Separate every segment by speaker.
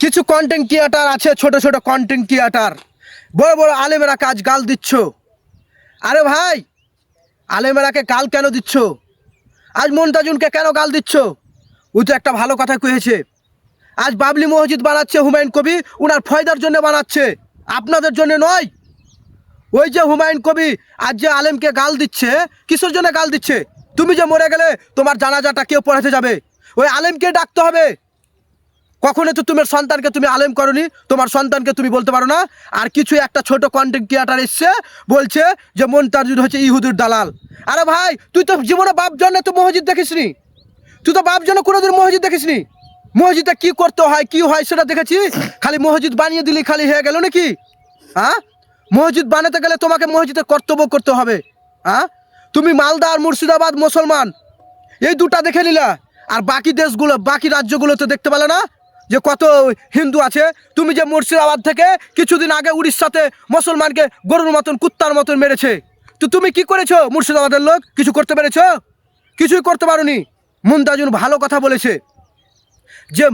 Speaker 1: কিছু content creator আছে, ছোট ছোট কন্টেন্ট ক্রিয়েটার বড় বড় আলেমেরা কাজ গাল দিচ্ছ। আরে ভাই, আলেমেরাকে গাল কেন দিচ্ছ? আজ মন্তাজুনকে কেন গাল দিচ্ছ? ও তো একটা ভালো কথা কয়েছে। আজ বাবলি মসজিদ বানাচ্ছে হুমায়ুন কবি, উনার ফয়দার জন্য বানাচ্ছে। আপনাদের জন্য নয়। ওই যে হুমায়ুন কবি আজ যে আলেমকে গাল দিচ্ছে, কিসের জন্য গাল দিচ্ছে? তুমি যে মরে গেলে তোমার জানাজাটা কেউ পড়াতে যাবে। ওই আলেমকে ডাকতে হবে। কখনো তো তোমার সন্তানকে তুমি আলেম করনি, তোমার সন্তানকে তুমি বলতে পারো না। আর কিছু একটা ছোট কন্টেন্ট ক্রিয়েটার এসছে, বলছে যে মন্তাজুদ হচ্ছে ইহুদুর দালাল। আরে ভাই, তুই তো জীবনে বাপ জন্য তো মসজিদ দেখিসনি। তুই তো বাপ জন্য কোনোদিন মসজিদ দেখিসনি। মসজিদে কি করতে হয়, কি হয় সেটা দেখেছি? খালি মসজিদ বানিয়ে দিলি, খালি হয়ে গেল নাকি? হ্যাঁ মসজিদ বানাতে গেলে তোমাকে মসজিদের কর্তব্য করতে হবে। হ্যাঁ তুমি মালদা আর মুর্শিদাবাদ মুসলমান। এই দুটা দেখে নিলা। আর বাকি দেশগুলো, বাকি রাজ্যগুলোতে দেখতে পেলে না? যে কত হিন্দু আছে, তুমি যে মুর্শিদাবাদ থেকে কিছুদিন আগে উড়িষ্যাতে মুসলমানকে গরুর মতন, কুত্তার মতন মেরেছে। তো তুমি কি করেছ? মুর্শিদাবাদের লোক কিছু করতে পেরেছ? কিছুই করতে পারোনি। মুমতাজুন ভালো কথা বলেছে। যে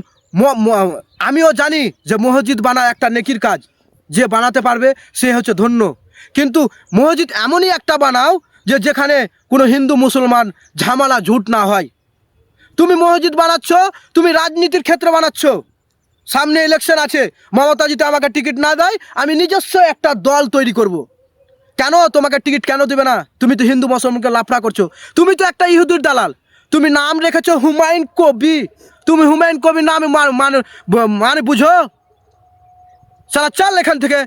Speaker 1: আমিও জানি যে মসজিদ বানা একটা নেকির কাজ। যে বানাতে পারবে, সে হচ্ছে ধন্য। কিন্তু মসজিদ এমনই একটা বানাও যে যেখানে কোনো হিন্দু, মুসলমান ঝামেলা, ঝুট না হয়। তুমি মসজিদ বানাচ্ছ, তুমি রাজনীতির ক্ষেত্রে বানাচ্ছ। সামনে ইলেকশন আছে মমতা যদি আমাকে টিকিট না দেয়, আমি নিজস্ব একটা দল তৈরি করব। কেন? তোমাকে টিকিট কেন দেবে না? তুমি তো হিন্দু মুসলমানকে লাফড়া করছ। তুমি তো একটা ইহুদুর দালাল। তুমি নাম রেখেছো হুমায়ুন কবি। তুমি হুমায়ুন কবির নামে মান- মানে বুঝো? সালা চাল এখান থেকে।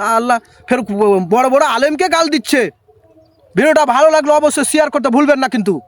Speaker 1: আল্লাহ ফের বড় বড় আলেমকে গাল দিচ্ছে। ভিডিওটা ভালো লাগল অবশ্যই শেয়ার করতে ভুলবেন না কিন্তু।